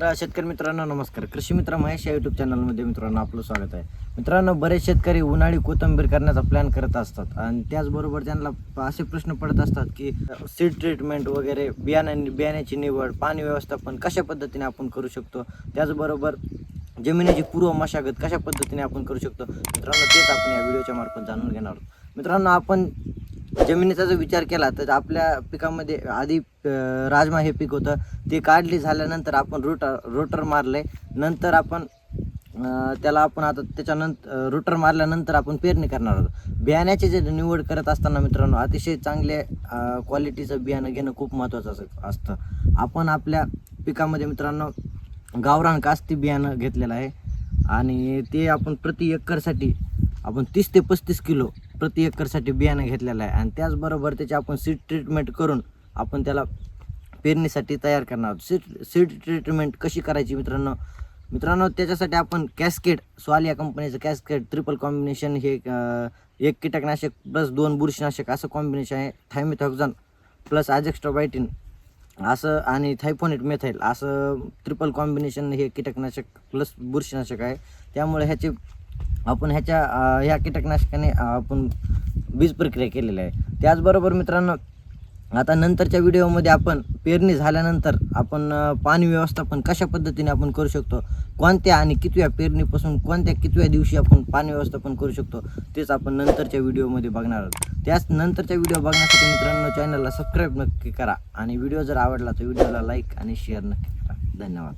तर शेतकरी मित्रांनो नमस्कार. कृषी मित्र महेश या युट्यूब चॅनलमध्ये मित्रांनो आपलं स्वागत आहे. मित्रांनो बरेच शेतकरी उन्हाळी कोथंबीर करण्याचा प्लॅन करत असतात आणि त्याचबरोबर त्यांना असे प्रश्न पडत असतात की सीड ट्रीटमेंट वगैरे बियाण्या बियाण्याची निवड पाणी व्यवस्थापन कशा पद्धतीने आपण करू शकतो? त्याचबरोबर जमिनीची पूर्व मशागत कशा पद्धतीने आपण करू शकतो? मित्रांनो तेच आपण या व्हिडिओच्या मार्फत जाणून घेणार आहोत. मित्रांनो आपण जमिनीचा जर विचार केला तर आपल्या पिकामध्ये आधी राजमा हे पीक होतं. ते काढली झाल्यानंतर आपण रोटर रोटर मारले नंतर आपण त्याला आपण आता त्याच्यानंतर रोटर मारल्यानंतर आपण पेरणी करणार आहोत. बियाण्याची जे निवड करत असताना मित्रांनो अतिशय चांगले क्वालिटीचं बियाणं घेणं खूप महत्त्वाचं असं- असतं. आपण आपल्या पिकामध्ये मित्रांनो गावरान कास्ती बियाणं घेतलेलं आहे. आणि ते आपण प्रति एकरसाठी आपण तीस ते पस्तीस किलो प्रति एकरसाठी बियाणं घेतलेलं आहे. आणि त्याचबरोबर त्याची आपण सीड ट्रीटमेंट करून आपण त्याला पेरणीसाठी तयार करणार आहोत. सीड सीड ट्रीटमेंट कशी करायची मित्रांनो? मित्रांनो त्याच्यासाठी आपण कॅस्केड स्वाल या कंपनीचं कॅस्केड ट्रिपल कॉम्बिनेशन हे एक कीटकनाशक प्लस दोन बुरशीनाशक असं कॉम्बिनेशन आहे. थायमिथॉक्झन प्लस ॲजेक्स्ट्रोबायटिन असं आणि थायफोनेट मेथाईल असं ट्रिपल कॉम्बिनेशन हे कीटकनाशक प्लस बुरशीनाशक आहे. त्यामुळे ह्याचे आपण ह्याच्या ह्या कीटकनाशकाने आपण बीज प्रक्रिया केलेली आहे. त्याचबरोबर मित्रांनो आता नंतरच्या व्हिडिओमध्ये आपण पेरणी झाल्यानंतर आपण पाणी व्यवस्थापन कशा पद्धतीने आपण करू शकतो? कोणत्या आणि कितव्या पेरणीपासून कोणत्या कितव्या दिवशी आपण पाणी व्यवस्थापन करू शकतो? तेच आपण नंतरच्या व्हिडिओमध्ये बघणार आहोत. त्याच नंतरच्या व्हिडिओ बघण्यासाठी मित्रांनो चॅनलला सबस्क्राईब नक्की करा आणि व्हिडिओ जर आवडला तर व्हिडिओला लाईक आणि शेअर नक्की करा. धन्यवाद.